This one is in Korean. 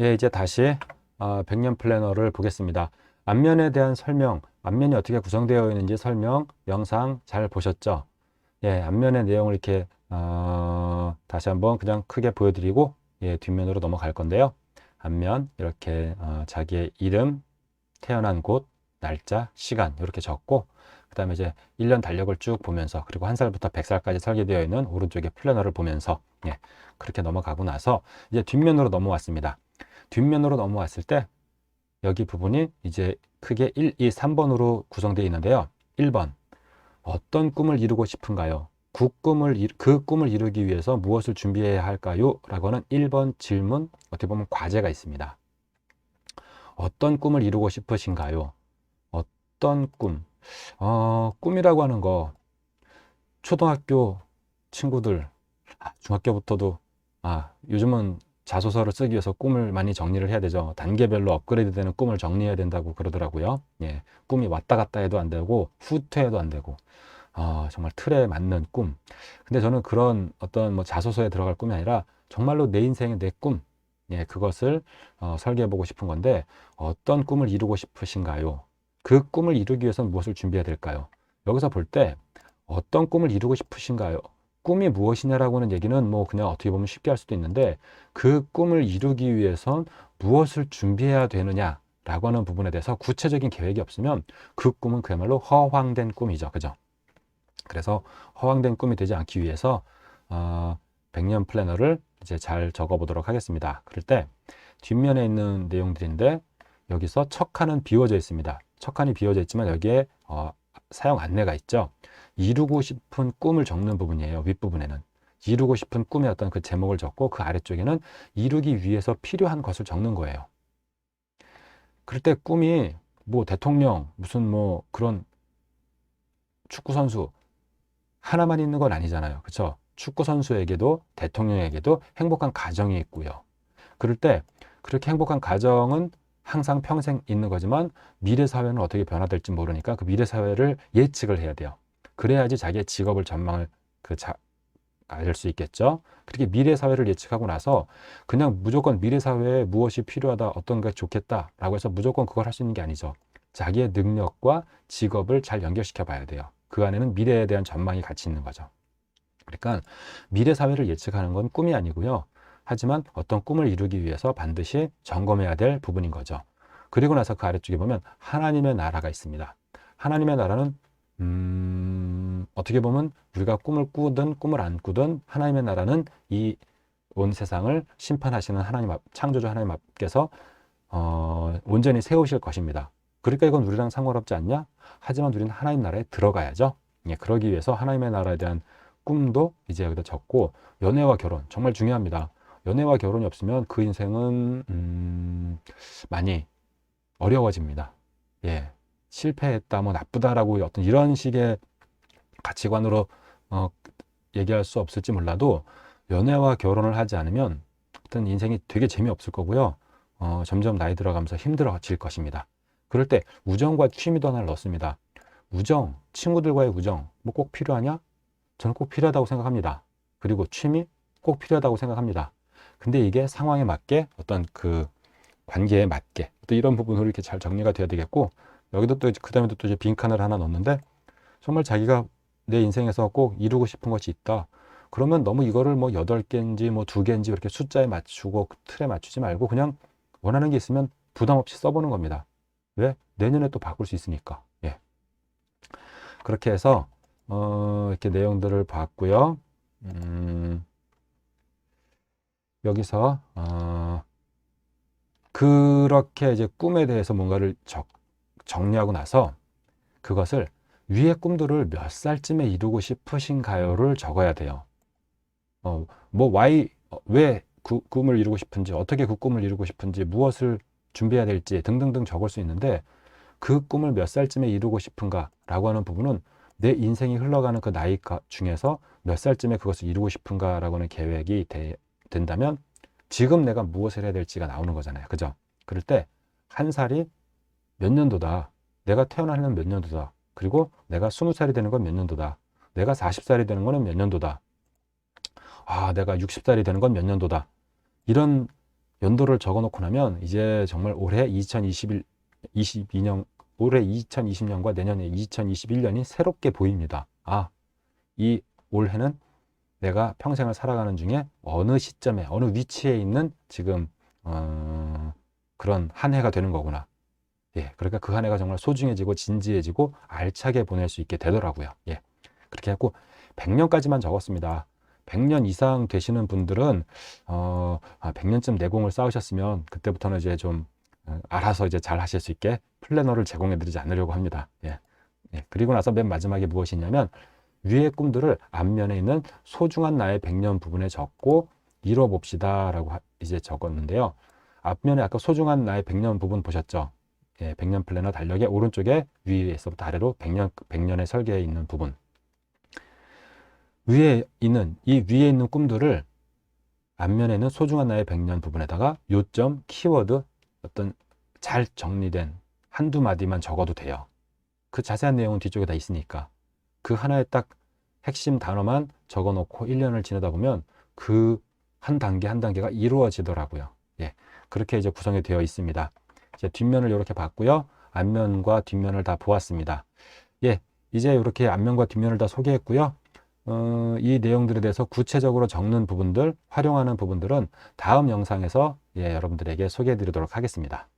예, 이제 다시 어, 백년 플래너를 보겠습니다. 앞면에 대한 설명, 앞면이 어떻게 구성되어 있는지 설명 영상 잘 보셨죠? 예, 앞면의 내용을 이렇게 어, 다시 한번 그냥 크게 보여드리고 예, 뒷면으로 넘어갈 건데요. 앞면 이렇게 어, 자기의 이름, 태어난 곳, 날짜, 시간 이렇게 적고 그 다음에 이제 1년 달력을 쭉 보면서 그리고 한 살부터 100살까지 설계되어 있는 오른쪽에 플래너를 보면서 예, 그렇게 넘어가고 나서 이제 뒷면으로 넘어왔습니다. 뒷면으로 넘어왔을 때 여기 부분이 이제 크게 1, 2, 3번으로 구성되어 있는데요. 1번 어떤 꿈을 이루고 싶은가요? 그 꿈을, 이- 그 꿈을 이루기 위해서 무엇을 준비해야 할까요? 라고는 1번 질문, 어떻게 보면 과제가 있습니다. 어떤 꿈을 이루고 싶으신가요? 어떤 꿈? 어, 꿈이라고 하는 거, 초등학교 친구들, 아, 중학교부터도, 아, 요즘은 자소서를 쓰기 위해서 꿈을 많이 정리를 해야 되죠. 단계별로 업그레이드 되는 꿈을 정리해야 된다고 그러더라고요. 예, 꿈이 왔다 갔다 해도 안 되고, 후퇴해도 안 되고, 아, 정말 틀에 맞는 꿈. 근데 저는 그런 어떤 뭐 자소서에 들어갈 꿈이 아니라 정말로 내 인생의 내 꿈, 예, 그것을 어, 설계해 보고 싶은 건데 어떤 꿈을 이루고 싶으신가요? 그 꿈을 이루기 위해서는 무엇을 준비해야 될까요? 여기서 볼 때 어떤 꿈을 이루고 싶으신가요? 꿈이 무엇이냐라고는 얘기는 뭐 그냥 어떻게 보면 쉽게 할 수도 있는데 그 꿈을 이루기 위해선 무엇을 준비해야 되느냐라고 하는 부분에 대해서 구체적인 계획이 없으면 그 꿈은 그야말로 허황된 꿈이죠. 그죠? 그래서 허황된 꿈이 되지 않기 위해서 어, 백년 플래너를 이제 잘 적어보도록 하겠습니다. 그럴 때 뒷면에 있는 내용들인데 여기서 척칸은 비워져 있습니다. 척칸이 비워져 있지만 여기에 어, 사용 안내가 있죠. 이루고 싶은 꿈을 적는 부분이에요. 윗부분에는. 이루고 싶은 꿈의 어떤 그 제목을 적고 그 아래쪽에는 이루기 위해서 필요한 것을 적는 거예요. 그럴 때 꿈이 뭐 대통령, 무슨 뭐 그런 축구 선수 하나만 있는 건 아니잖아요. 그렇죠? 축구 선수에게도 대통령에게도 행복한 가정이 있고요. 그럴 때 그렇게 행복한 가정은 항상 평생 있는 거지만 미래 사회는 어떻게 변화될지 모르니까 그 미래 사회를 예측을 해야 돼요. 그래야지 자기의 직업을 전망을 그 자, 알 수 있겠죠. 그렇게 미래 사회를 예측하고 나서 그냥 무조건 미래 사회에 무엇이 필요하다, 어떤 게 좋겠다라고 해서 무조건 그걸 할 수 있는 게 아니죠. 자기의 능력과 직업을 잘 연결시켜 봐야 돼요. 그 안에는 미래에 대한 전망이 같이 있는 거죠. 그러니까 미래 사회를 예측하는 건 꿈이 아니고요. 하지만 어떤 꿈을 이루기 위해서 반드시 점검해야 될 부분인 거죠. 그리고 나서 그 아래쪽에 보면 하나님의 나라가 있습니다. 하나님의 나라는 음, 어떻게 보면 우리가 꿈을 꾸든 꿈을 안 꾸든 하나님의 나라는 이 온 세상을 심판하시는 하나님 앞, 창조주 하나님 앞께서 어, 온전히 세우실 것입니다. 그러니까 이건 우리랑 상관없지 않냐? 하지만 우리는 하나님 나라에 들어가야죠. 예, 그러기 위해서 하나님의 나라에 대한 꿈도 이제 여기다 적고 연애와 결혼 정말 중요합니다. 연애와 결혼이 없으면 그 인생은 음, 많이 어려워집니다. 예, 실패했다, 뭐 나쁘다라고 어떤 이런 식의 가치관으로 어, 얘기할 수 없을지 몰라도 연애와 결혼을 하지 않으면 어떤 인생이 되게 재미없을 거고요. 어, 점점 나이 들어가면서 힘들어질 것입니다. 그럴 때 우정과 취미도 하나를 넣습니다. 우정, 친구들과의 우정, 뭐 꼭 필요하냐? 저는 꼭 필요하다고 생각합니다. 그리고 취미 꼭 필요하다고 생각합니다. 근데 이게 상황에 맞게 어떤 그 관계에 맞게 또 이런 부분으로 이렇게 잘 정리가 돼야 되겠고 여기도 또 그 다음에 또 이제 빈칸을 하나 넣었는데 정말 자기가 내 인생에서 꼭 이루고 싶은 것이 있다. 그러면 너무 이거를 뭐 여덟 개인지 뭐 두 개인지 그렇게 숫자에 맞추고 그 틀에 맞추지 말고 그냥 원하는 게 있으면 부담 없이 써보는 겁니다. 왜? 내년에 또 바꿀 수 있으니까. 예. 그렇게 해서 어, 이렇게 내용들을 봤고요. 음, 여기서 어, 그렇게 이제 꿈에 대해서 뭔가를 적, 정리하고 나서 그것을 위의 꿈들을 몇 살쯤에 이루고 싶으신가요를 적어야 돼요. 어, 뭐 why 어, 왜그 꿈을 이루고 싶은지 어떻게 그 꿈을 이루고 싶은지 무엇을 준비해야 될지 등등등 적을 수 있는데 그 꿈을 몇 살쯤에 이루고 싶은가라고 하는 부분은 내 인생이 흘러가는 그 나이 가- 중에서 몇 살쯤에 그것을 이루고 싶은가라고 하는 계획이 되- 된다면 지금 내가 무엇을 해야 될지가 나오는 거잖아요. 그죠? 그럴 때 한 살이 몇 년도다. 내가 태어나는 몇 년도다. 그리고 내가 스무 살이 되는 건 몇 년도다. 내가 40살이 되는 거는 몇 년도다. 아, 내가 60살이 되는 건 몇 년도다. 이런 연도를 적어 놓고 나면 이제 정말 올해 2021, 22년, 올해 2020년과 내년에 2021년이 새롭게 보입니다. 아, 이 올해는 내가 평생을 살아가는 중에 어느 시점에, 어느 위치에 있는 지금, 어, 그런 한 해가 되는 거구나. 예, 그러니까 그 한 해가 정말 소중해지고 진지해지고 알차게 보낼 수 있게 되더라고요. 예, 그렇게 해갖고 100년까지만 적었습니다. 100년 이상 되시는 분들은 어, 아, 100년쯤 내공을 쌓으셨으면 그때부터는 이제 좀 어, 알아서 이제 잘 하실 수 있게 플래너를 제공해 드리지 않으려고 합니다. 예. 예. 그리고 나서 맨 마지막에 무엇이 있냐면 위의 꿈들을 앞면에 있는 소중한 나의 100년 부분에 적고 이뤄 봅시다 라고 하- 이제 적었는데요. 앞면에 아까 소중한 나의 100년 부분 보셨죠? 예, 100년 플래너 달력의 오른쪽에 위에서부터 아래로 100년 100년의 설계에 있는 부분. 위에 있는 이 위에 있는 꿈들을 앞면에는 소중한 나의 100년 부분에다가 요점, 키워드 어떤 잘 정리된 한두 마디만 적어도 돼요. 그 자세한 내용은 뒤쪽에 다 있으니까 그 하나의 딱 핵심 단어만 적어 놓고 1년을 지내다 보면 그 한 단계 한 단계가 이루어지더라고요. 예. 그렇게 이제 구성이 되어 있습니다. 이제 뒷면을 이렇게 봤고요. 앞면과 뒷면을 다 보았습니다. 예. 이제 이렇게 앞면과 뒷면을 다 소개했고요. 어, 이 내용들에 대해서 구체적으로 적는 부분들, 활용하는 부분들은 다음 영상에서 예, 여러분들에게 소개해 드리도록 하겠습니다.